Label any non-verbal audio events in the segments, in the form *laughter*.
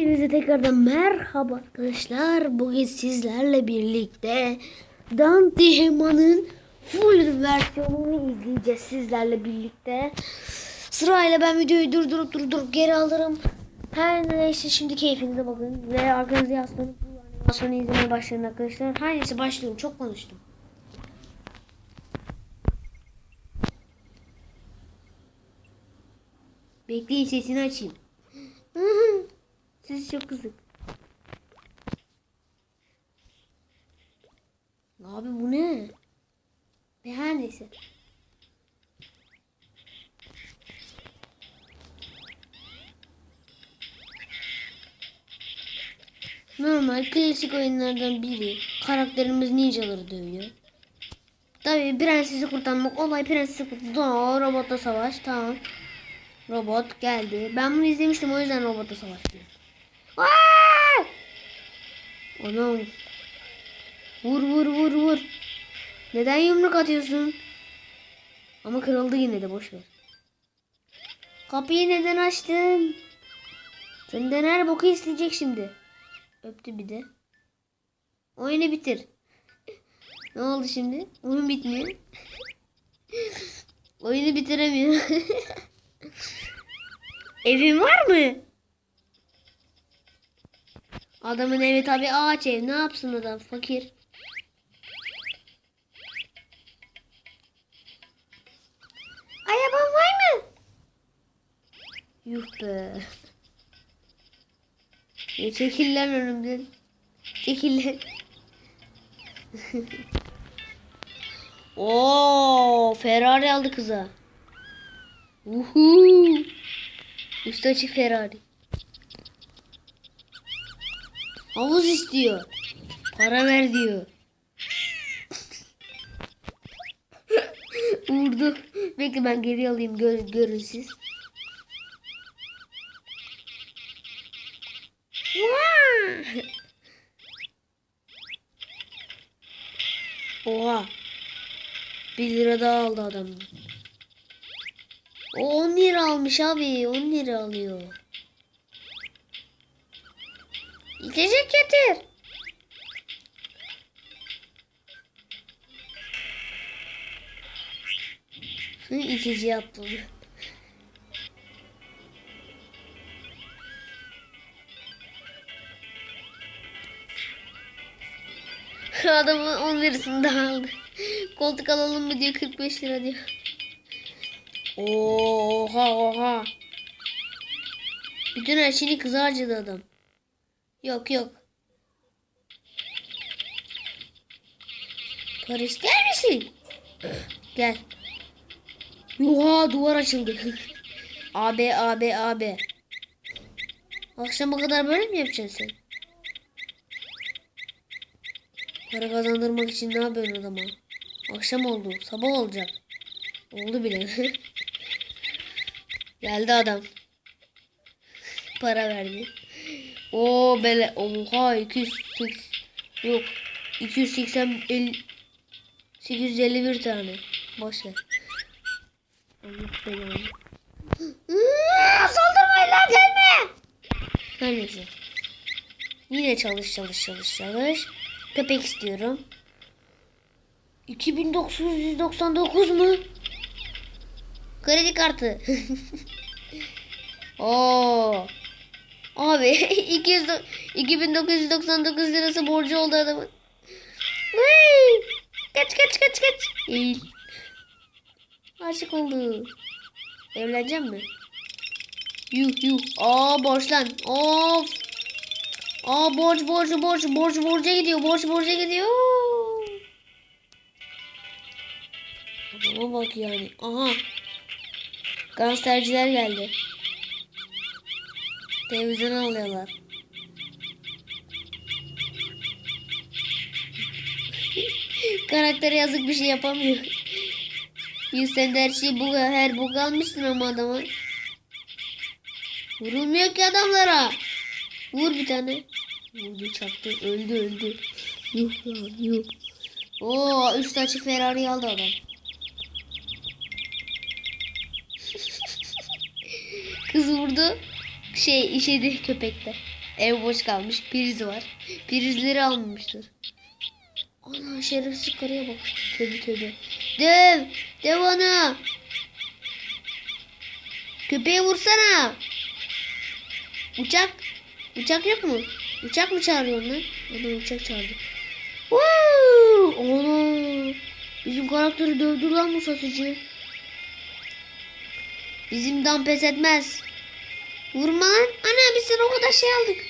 Hepinize tekrardan merhaba arkadaşlar. Bugün sizlerle birlikte Dante Hema'nın full versiyonunu izleyeceğiz sizlerle birlikte. Sırayla ben videoyu durdurup durdurup geri alırım. Her neyse şimdi keyfinize bakın ve arkanızı yaslanıp bu animasyonu izlemeye başlayın arkadaşlar. Her neyse başlıyorum çok konuştum. Bekleyin sesini açayım. *laughs* Sesi çok kızık. Abi bu ne? Ve her neyse. Normal klasik oyunlardan biri. Karakterimiz ninjaları dövüyor. Tabii prensesi kurtarmak olay prensesi kurtarmak. Robotla savaş tamam. Robot geldi. Ben bunu izlemiştim o yüzden robotla savaş diyor. Aa! Anam. Vur vur vur vur. Neden yumruk atıyorsun? Ama kırıldı yine de boş ver. Kapıyı neden açtın? Senden her boku isteyecek şimdi. Öptü bir de. Oyunu bitir. ne oldu şimdi? Oyun bitmiyor. Oyunu bitiremiyor. *laughs* Evin var mı? Adamın evi tabi ağaç ev. Ne yapsın adam? Fakir. Araban var mı? Yuh be. Ya çekil lan önümden. Çekil. *laughs* Oo, Ferrari aldı kıza. Uhu. Üstü açık Ferrari. Havuz istiyor. Para ver diyor. *laughs* Vurdu. Bekle ben geri alayım gör, görün! Oha. Bir lira daha aldı adam. O 10 lira almış abi. 10 lira alıyor. İçecek getir. Hı, içeceği attım. Adamın 10 lirasını daha aldı. Koltuk alalım mı diyor 45 lira diyor. Oha oha. Bütün her şeyini kıza harcadı adam. Yok yok. Para ister misin? Gel. Oha duvar açıldı. *laughs* AB AB AB. Akşama kadar böyle mi yapacaksın sen? Para kazandırmak için ne yapıyorsun adama? Akşam oldu. Sabah olacak. Oldu bile. *laughs* Geldi adam. Para verdi. O bele oha 280 yok 280 el, 851 tane. Boş ver. Allah belanı. Saldırmayın lan gelme. Her neyse. Yine çalış çalış çalış çalış. Köpek istiyorum. 2999 mu? Kredi kartı. *laughs* Oo. Abi *laughs* 200 2999 lirası borcu oldu adamın. Vay! Kaç kaç kaç kaç. Eğil. Aşık oldu. Evleneceğim mi? Yuh yuh. Aa borç lan. Of. Aa borç borç borç borç borca gidiyor. Borç borca gidiyor. Adama bak yani. Aha. Gangsterciler geldi. Televizyon alıyorlar. Karakter yazık bir şey yapamıyor. Sen her şeyi bug, her bug almışsın ama adama. Vurulmuyor ki adamlara. Vur bir tane. Vurdu çaktı. Öldü öldü. Yuh lan yuh. Oo üst açık Ferrari aldı adam. *laughs* Kız vurdu. Şey işedi köpekte. Ev boş kalmış. Priz var. Prizleri almamıştır. Ana şerefsiz karıya bak. Tövbe tövbe. Dev. Dev ana. Köpeği vursana. Uçak. Uçak yok mu? Uçak mı çağırıyor lan? Adam uçak çağırdı. Woo! Ana. Bizim karakteri dövdü lan bu satıcı. Bizim dam pes etmez. Vurma lan. Ana biz o kadar şey aldık.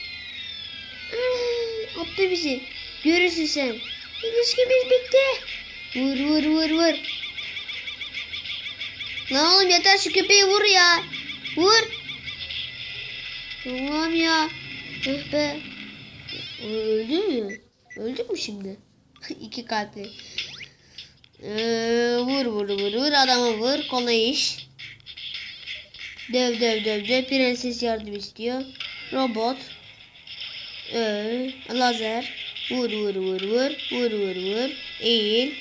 Ana, attı bizi. Görürsün sen. İlişkimiz bitti. Vur vur vur vur. Lan oğlum yeter şu köpeği vur ya. Vur. Allah'ım ya. Eh be. Öldü mü? Öldü mü şimdi? *laughs* İki kalpli. Ee, vur vur vur vur adamı vur. Kolay iş. Dev dev dev dev prenses yardım istiyor. Robot. Ee, lazer. Vur vur vur vur. Vur vur vur. Eğil.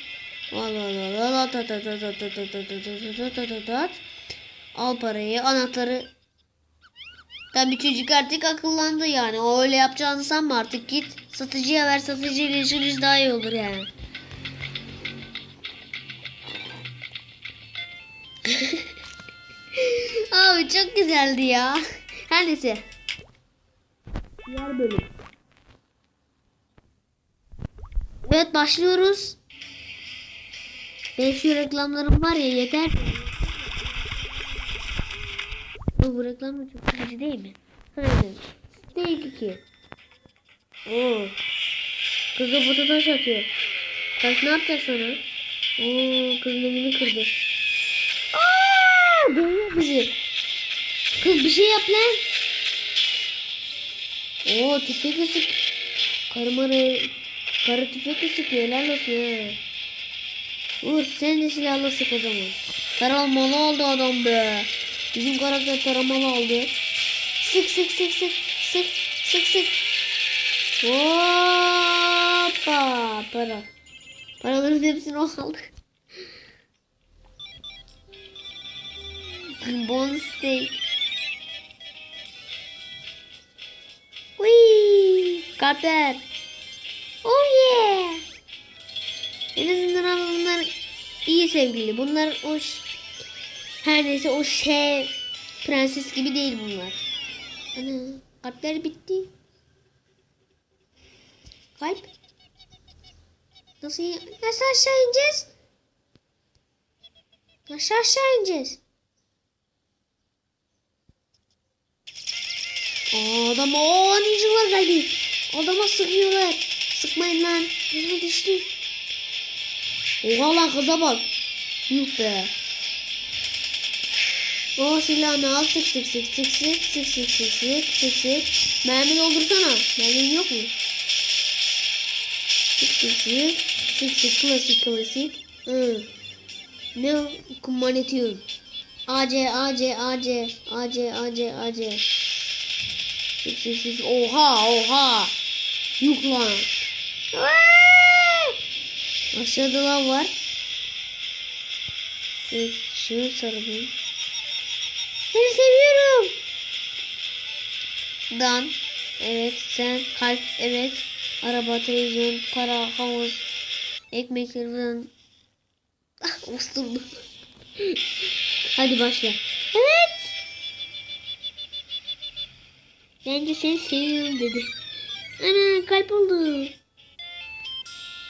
Al al al al al tat tat tat tat tat tat tat tat tat tat tat tat. Al parayı anahtarı. Tabii çocuk artık akıllandı yani. O öyle yapacağını sanma artık git. Satıcıya ver satıcıyla ilişkiniz daha iyi olur yani. Abi çok güzeldi ya. Her neyse. Diğer bölüm. Evet başlıyoruz. Benim şu reklamlarım var ya yeter. Bu, reklam da çok sıkıcı değil mi? Aynen. Değil ki. Oo. Kız da patates atıyor. Kaç ne yapacak sana? Oo, kızın elini kırdı. Aa, dövüyor bizi. Kız bir şey yap lan. Oo tüfekle sık. Karı marı. Karı tüfekle sıkıyor. Helal olsun ha. Vur sen de silahla sık o zaman. Taramalı oldu adam be. Bizim karakter taramalı oldu. Sık sık sık sık. Sık sık sık. Hoppa para. Paraların hepsini o aldı. Bon steak. Wee! Kalpler. Oh yeah! En azından ama bunlar iyi sevgili. Bunlar o her neyse o şey prenses gibi değil bunlar. Ana kalpler bitti. Kalp. Nasıl nasıl aşağı ineceğiz? Nasıl aşağı ineceğiz? Aa, adam o ninjalar geldi. Adama sıkıyorlar. Sıkmayın lan. Elime düştü. Oha lan kıza bak. Yuh be. O silahını al sık sık sık sık sık sık sık sık sık sık sık. Mermi doldursana. Mermin yok mu? Sık sık sık. Sık sık klasik klasik. Hı. Ne kumanetiyorum. AC AC AC AC AC AC. Sık sık sık. Oha oha. Yuh lan. Aşağıda lav var. Evet, şunu sarılayım. Seni seviyorum. Dan. Evet sen kalp evet. Araba, televizyon, para, havuz, ekmek, televizyon. Ah. *laughs* Hadi başla. Evet. Ben de seni seviyorum dedi. Ana kalp oldu.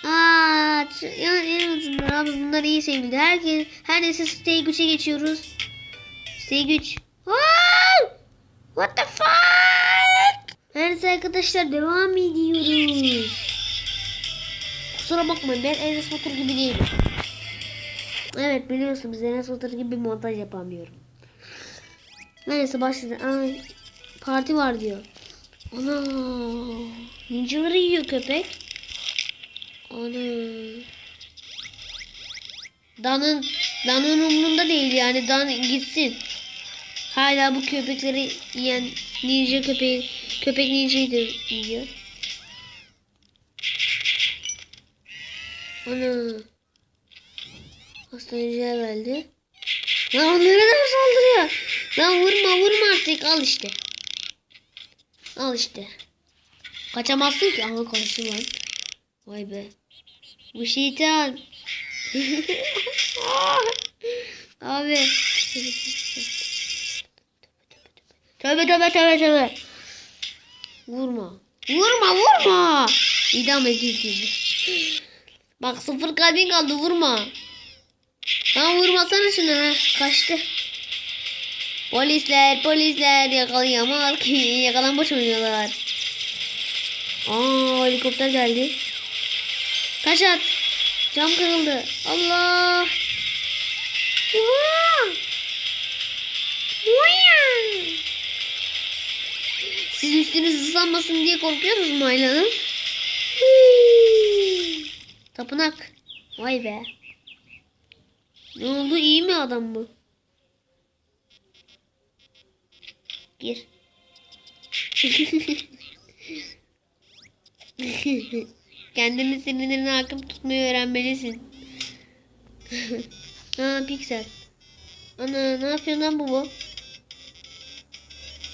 Aa, ya en azından abi bunlar iyi sevgili. Herkes her neyse stay güç'e geçiyoruz. Stay güç. What the fuck? Her neyse arkadaşlar devam ediyoruz. Kusura bakmayın ben Enes Batur gibi değilim. Evet biliyorsunuz Enes Batur gibi montaj yapamıyorum. Neyse başladı. Ay, parti var diyor. Ana ninjaları yiyor köpek. Ana. Dan'ın Dan'ın umrunda değil yani Dan gitsin. Hala bu köpekleri yiyen ninja köpeği köpek ninjayı yiyor. Ana. Hastaneciler geldi. Lan onlara da mı saldırıyor? Lan vurma vurma artık al işte. Al işte. Kaçamazsın ki. Aha kaçtı lan. Vay be. Bu şeytan. *laughs* Abi. Tövbe tövbe tövbe tövbe. Vurma. Vurma vurma. İdam edildi. Bak sıfır kalbin kaldı vurma. Lan vurmasana şunu ha. Kaçtı. Polisler polisler yakalayamaz ki. Yakalanmış oynuyorlar. Aa helikopter geldi. Taş at. Cam kırıldı. Allah. Siz üstünüz ıslanmasın diye korkuyor musunuz Mayla Hanım? Hıı. Tapınak. Vay be. Ne oldu iyi mi adam bu? Gir. Kendini sinirlerine hakim tutmayı öğrenmelisin. *laughs* ha piksel. Ana ne yapıyorsun lan bu bu?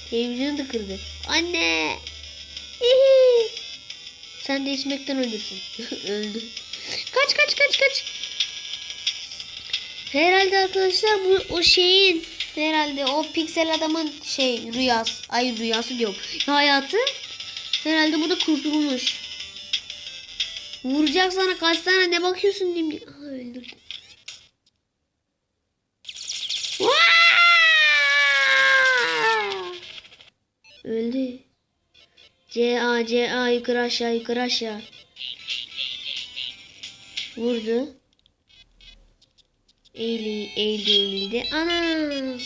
Televizyonu da kırdı. Anne. Sen de içmekten ölürsün. *laughs* Öldü. Kaç kaç kaç kaç. Herhalde arkadaşlar bu o şeyin herhalde o piksel adamın şey rüyası. Ay rüyası diyorum. Hayatı herhalde burada kurtulmuş. Vuracak sana kaç tane ne bakıyorsun diyeyim. Aha öldürdü. Vaa! Öldü. C A C A yukarı aşağı yukarı aşağı. Vurdu. Eğildi, eğildi, eğildi. Ana!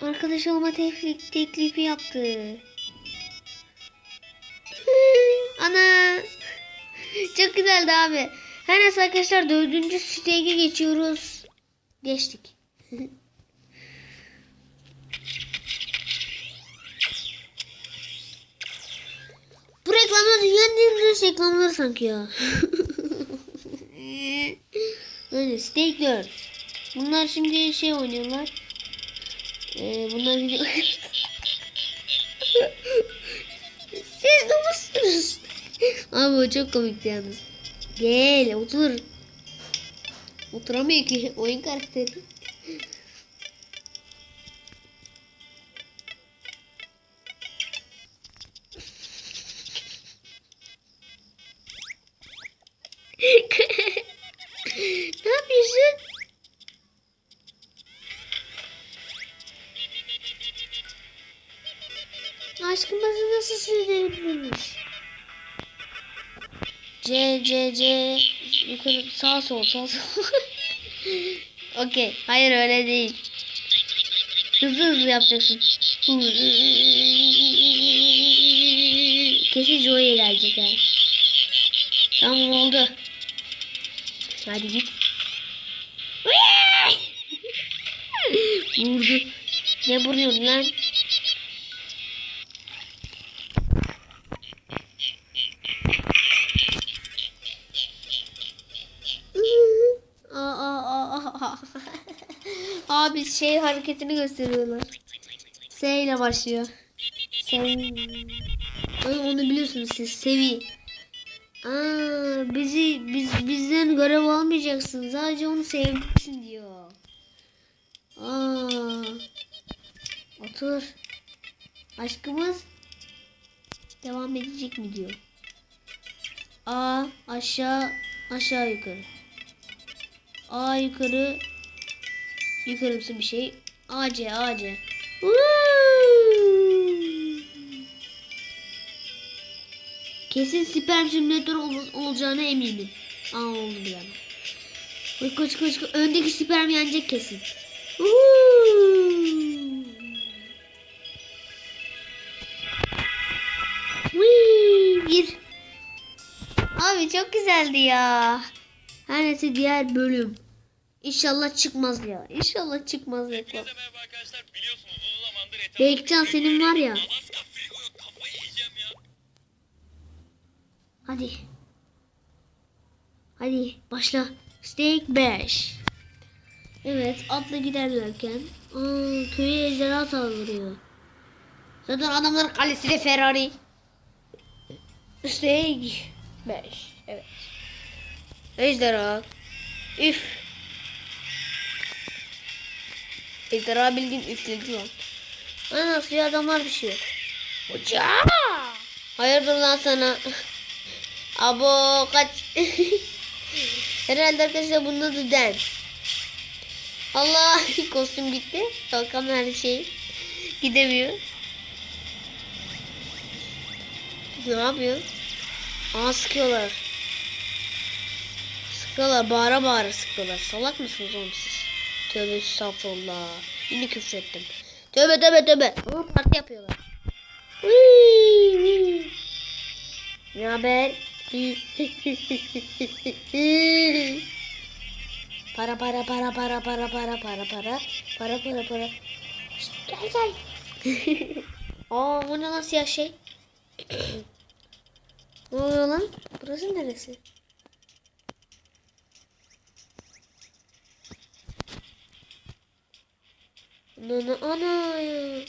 Arkadaş olma teklif, teklifi yaptı. Ana! Çok güzeldi abi. Her neyse arkadaşlar dördüncü stage'e geçiyoruz. Geçtik. Bu reklamlar dünyanın en reklamları sanki ya. *laughs* Öyle steak 4. Bunlar şimdi şey oynuyorlar. Ee, bunlar şimdi... *laughs* Siz ne musunuz? Abi o çok komikti yalnız. Gel otur. Oturamıyor ki *laughs* oyun karakteri. *laughs* sürdürebiliriz? C C C yukarı sağ sol sağ sol. *laughs* Okey. Hayır öyle değil. Hızlı hızlı yapacaksın. Kesin Joey'e gelecek ha. Tamam oldu. Hadi git. *laughs* Vurdu. Ne vuruyorsun lan? Aa, aa, aa, aa. Abi şey hareketini gösteriyorlar. S ile başlıyor. Sevi. Onu biliyorsunuz siz. Sevi. Aa, bizi biz bizden görev almayacaksın. Sadece onu seveceksin diyor. Aa. Otur. Aşkımız devam edecek mi diyor. A aşağı aşağı yukarı. A yukarı yukarımsı bir şey. AC AC. Kesin sperm simülatör ol- olacağına eminim. Aa oldu bir yana. Koş koş koş. koş. Öndeki sperm yenecek kesin. Gir. Abi çok güzeldi ya. Her neyse diğer bölüm. İnşallah çıkmaz ya. İnşallah çıkmaz reklam. Bekcan senin var ya. Hadi. Hadi başla. Steak 5. Evet atla giderlerken. Aa, köye ejderha saldırıyor. Zaten adamların kalesi de Ferrari. İşte 5. Evet. Ejderha. Üf. Ejderha bildiğin üfledi lan. Ana suya adamlar düşüyor. Hoca. Hayırdır lan sana. Abo kaç. *laughs* Herhalde arkadaşlar bunun adı Den. Allah *laughs* kostüm gitti. Kalkan her şey. Gidemiyor. Ne yapıyor? Aa sıkıyorlar. Sıkıyorlar bağıra bağıra sıkıyorlar. Salak mısınız oğlum siz? Tövbe estağfurullah. Yine küfür ettim. Tövbe tövbe tövbe. Ama parti yapıyorlar. Ne haber? para para para para para para para para para para para. Şşt, gel gel. Aa bu ne lan siyah şey? ne oluyor lan? Burası neresi? Ana ana ya.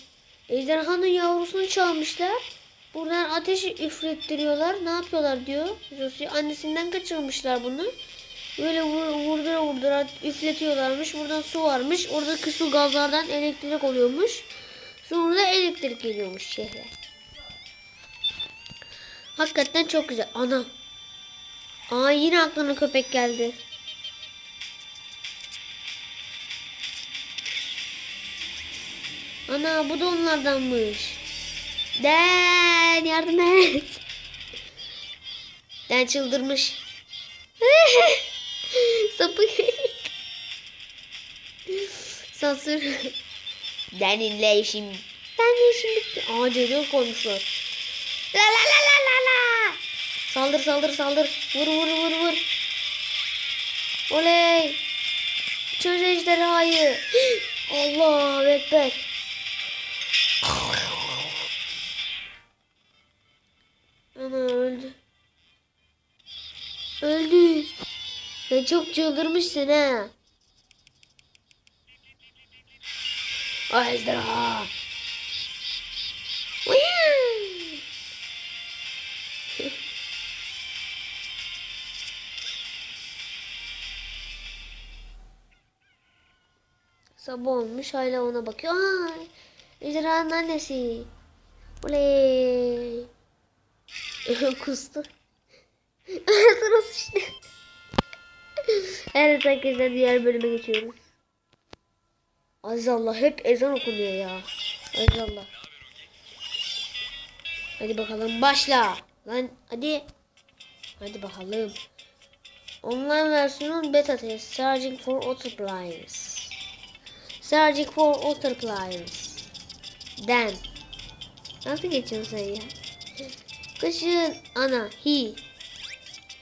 Ejderhanın yavrusunu çalmışlar. Buradan ateş üflettiriyorlar. Ne yapıyorlar diyor. Josie annesinden kaçırmışlar bunu. Böyle vur, vurdura vurdura üfletiyorlarmış. Buradan su varmış. Oradaki su gazlardan elektrik oluyormuş. Sonra da elektrik geliyormuş şehre. Hakikaten çok güzel. Ana. Aa yine aklına köpek geldi. Ana bu da onlardanmış. Den yardım et. Den çıldırmış. *laughs* Sapık. Sansür. Deninle işim. Denle işim bitti. Aa ceylan koymuşlar. La la la la la la. Saldır saldır saldır. Vur vur vur vur. Oley. Çöz ejderhayı. *gasps* Allah ekber. Sen çok çıldırmışsın ha. Ay ejderha. Sabah olmuş hala ona bakıyor. Ay, ejderhanın annesi. Oley. *laughs* Kustu. *laughs* Sırası işte. Evet arkadaşlar diğer bölüme geçiyoruz. Aziz Allah hep ezan okunuyor ya. Aziz Allah. Hadi bakalım başla. Lan hadi. Hadi bakalım. Online versiyonun beta test. Searching for auto players. Searching for auto players. Den. Nasıl geçiyorsun sen ya? Kışın ana hi.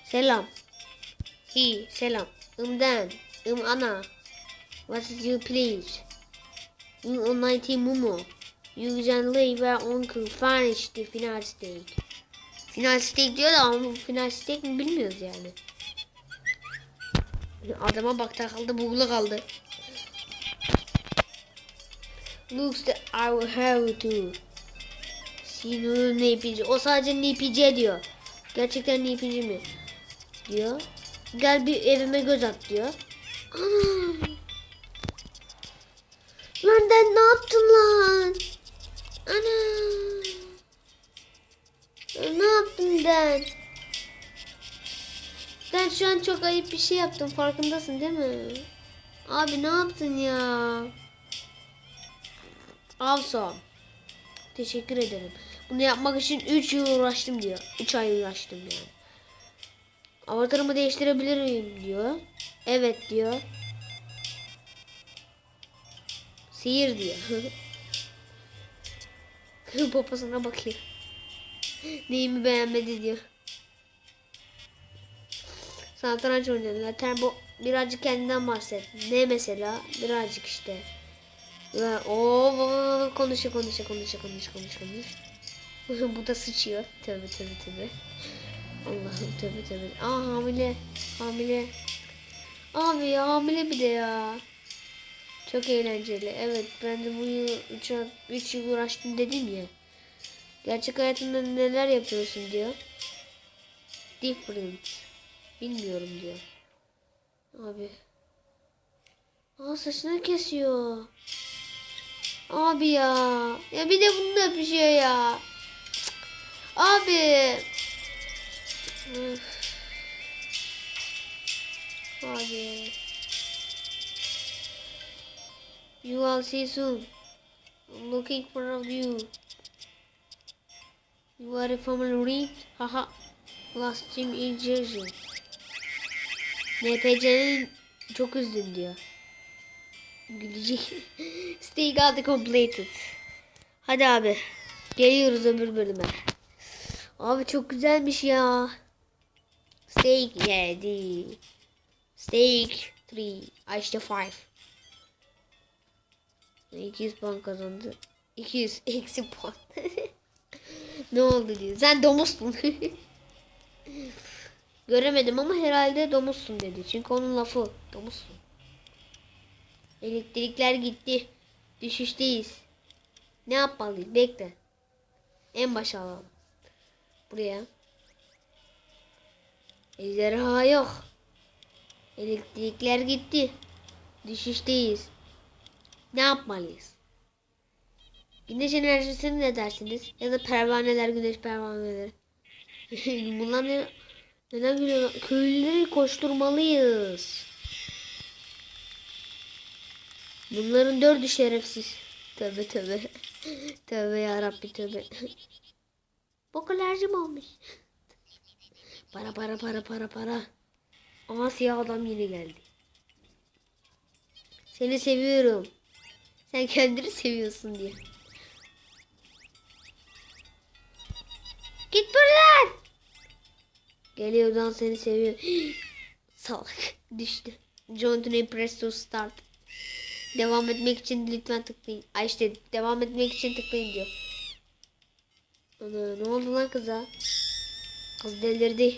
Selam. Hi selam. Imden. Im ana. What is you please? Online team Mumu. You can leave ve uncle finish the final stake. Final stake diyor da ama final stake mi bilmiyoruz yani. Adama bak takıldı buglu kaldı. Looks that I will have to. Sinan'ın NPC. O sadece NPC diyor. Gerçekten NPC mi? Diyor. Gel bir evime göz at diyor. Ana. Lan den ne yaptın lan? Ana. Lan Ne yaptın den? Ben şu an çok ayıp bir şey yaptım farkındasın değil mi? Abi ne yaptın ya? Awesome. Teşekkür ederim. Bunu yapmak için 3 yıl uğraştım diyor. 3 ay uğraştım yani. Avatarımı değiştirebilir miyim diyor. Evet diyor. Sihir diyor. *laughs* Babasına bakıyor. Neyimi beğenmedi diyor. Satranç oynuyorlar. Tempo birazcık kendinden bahset. Ne mesela? Birazcık işte. Ve o konuşuyor konuşuyor konuşuyor konuşuyor konuşuyor konuş. *laughs* Bu da sıçıyor. Tövbe tövbe tövbe. Allah'ım tövbe tövbe. Aa hamile. Hamile. Abi ya hamile bir de ya. Çok eğlenceli. Evet ben de bu yıl 3 yıl uğraştım dedim ya. Gerçek hayatında neler yapıyorsun diyor. Different. Bilmiyorum diyor. Abi. Aa saçını kesiyor. Abi ya. Ya bir de bununla öpüşüyor ya. Cık. Abi. Üf. Abi. You will see soon. I'm looking for you. You are from Reed. Haha. Last team in Jersey. NPC'nin çok üzdün diyor. Gülecek. Stay got completed. Hadi abi. Geliyoruz öbür bölüme. Abi çok güzelmiş ya. Steak yedi. Steak 3. Ayşe 5. 200 puan kazandı. 200 *laughs* eksi puan. *laughs* ne oldu diyor. Sen domuzsun. *laughs* Göremedim ama herhalde domuzsun dedi. Çünkü onun lafı domuzsun. Elektrikler gitti. Düşüşteyiz. Ne yapmalıyız? Bekle. En başa alalım. Buraya. Ejderha yok. Elektrikler gitti. Düşüşteyiz. Ne yapmalıyız? Güneş enerjisini ne dersiniz? Ya da pervaneler, güneş pervaneleri. *laughs* Bunlar ne, neden gülüyorlar? Köylüleri koşturmalıyız. Bunların dördü şerefsiz. Tövbe tövbe. *laughs* tövbe yarabbi tövbe. *laughs* Bok alerjim olmuş. Para para para para para. Ama siyah adam yine geldi. Seni seviyorum. Sen kendini seviyorsun diye. Git buradan. Geliyordan seni seviyor. *gasps* Salak. Düştü. John Tune press to start. Devam etmek için lütfen tıklayın. Ay işte devam etmek için tıklayın diyor. Ana ne oldu lan kıza? Kız delirdi.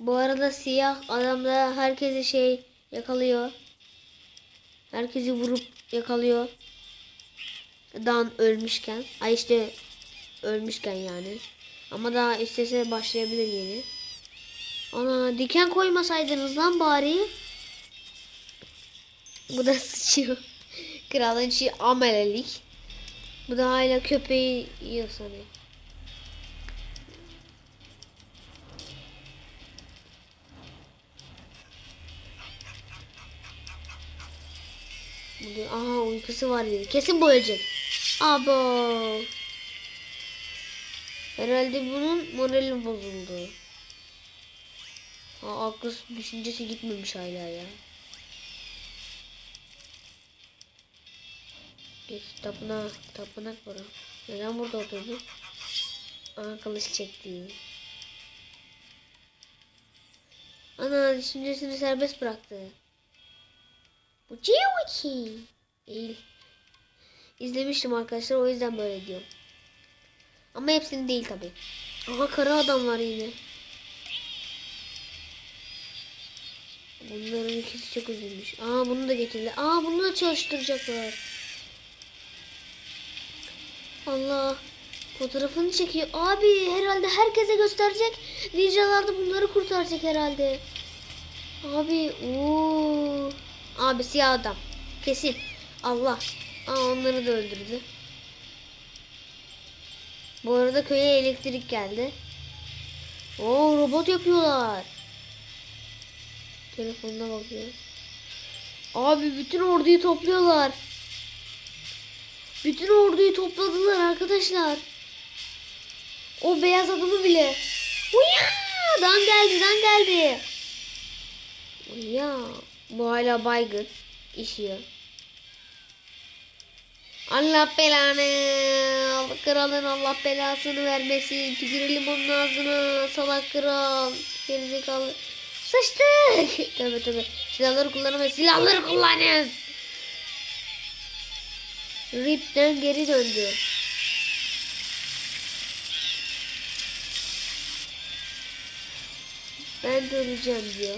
Bu arada siyah adam da herkesi şey yakalıyor. Herkesi vurup yakalıyor. Dan ölmüşken. Ay işte ölmüşken yani. Ama daha istese başlayabilir yeni. Ana diken koymasaydınız lan bari. Bu da sıçıyor. *laughs* Kralın işi amelelik. Bu da hala köpeği yiyor sanıyor. Bu da- Aha uykusu var dedi. Kesin bu ölecek. Abo. Herhalde bunun morali bozuldu. Ha, aklı düşüncesi gitmemiş hala ya. Geç tapınak, tapınak o. Neden burada oturdu? Ana kılıç çekti. Ana düşüncesini serbest bıraktı. Bu Civuki. Değil. İzlemiştim arkadaşlar o yüzden böyle diyorum. Ama hepsini değil tabi. Aha kara adam var yine. Bunların ikisi çok üzülmüş. Aa bunu da getirdi. Aa bunu da çalıştıracaklar. Allah. Fotoğrafını çekiyor. Abi herhalde herkese gösterecek. Ninjalar bunları kurtaracak herhalde. Abi ooo. Abi siyah adam. Kesin. Allah. Aa onları da öldürdü. Bu arada köye elektrik geldi. Oo robot yapıyorlar. Telefonuna bakıyor. Abi bütün orduyu topluyorlar. Bütün orduyu topladılar arkadaşlar. O beyaz adamı bile. Uya! Dan geldi, dan geldi. Uya! Bu hala baygın. İşiyor. Allah belanı. Kralın Allah belasını vermesin. Tükürelim onun ağzına. Salak kral. Gerizekalı. Sıçtık. *laughs* Tövbe tövbe. Silahları kullanamaz. Silahları kullanın. Rip'ten geri döndü. Ben de öleceğim diyor.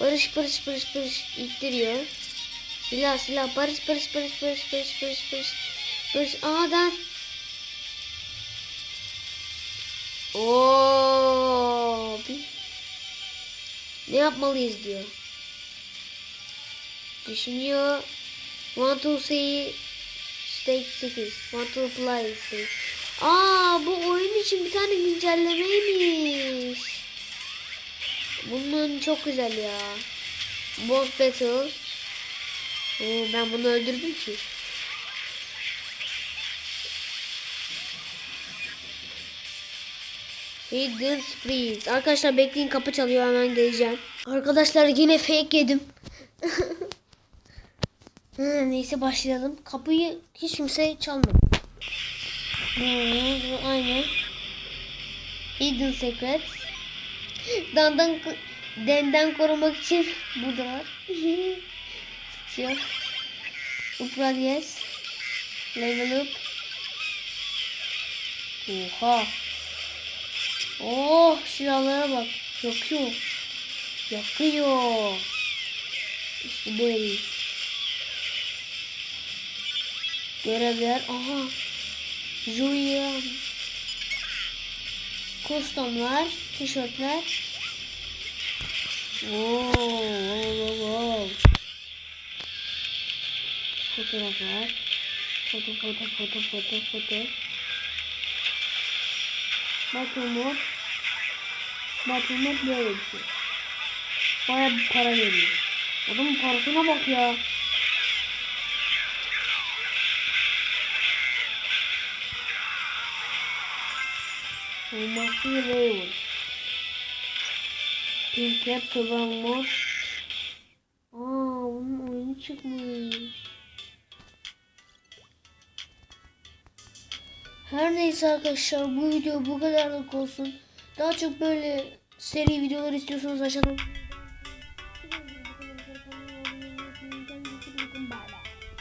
Barış barış barış barış ittiriyor. Silah silah barış barış barış barış barış barış barış. Barış A'dan. Oo. bir- Ne yapmalıyız diyor. Düşünüyor. Want to see Stake 8. Want to play Stake. Aa bu oyun için bir tane güncellemeymiş. Bunun çok güzel ya. Boss Battle. Oo, ben bunu öldürdüm ki. Hidden Springs. Arkadaşlar bekleyin kapı çalıyor hemen geleceğim. Arkadaşlar yine fake yedim. *laughs* Neyse başlayalım. Kapıyı hiç kimse çalmadı. Hı, Aynen. Hidden Secrets. Dandan denden korumak için *laughs* burada var. Yok. Upgrade yes. Level up. Oha. Oh silahlara bak. Yakıyor. Yakıyor. İşte böyle. Görevler. Aha. Julia. Kostümler. Tişörtler. Wow, wow, wow. Fotoğraflar. Foto foto foto foto foto. Battle mod. Mod böyle bir şey. Baya bir para veriyor. Adamın parasına bak ya. Olması Raven. Pink Cap Survival Mod. Aa bunun oyunu çıkmış. Her neyse arkadaşlar bu video bu kadarlık olsun. Daha çok böyle seri videolar istiyorsanız aşağıdan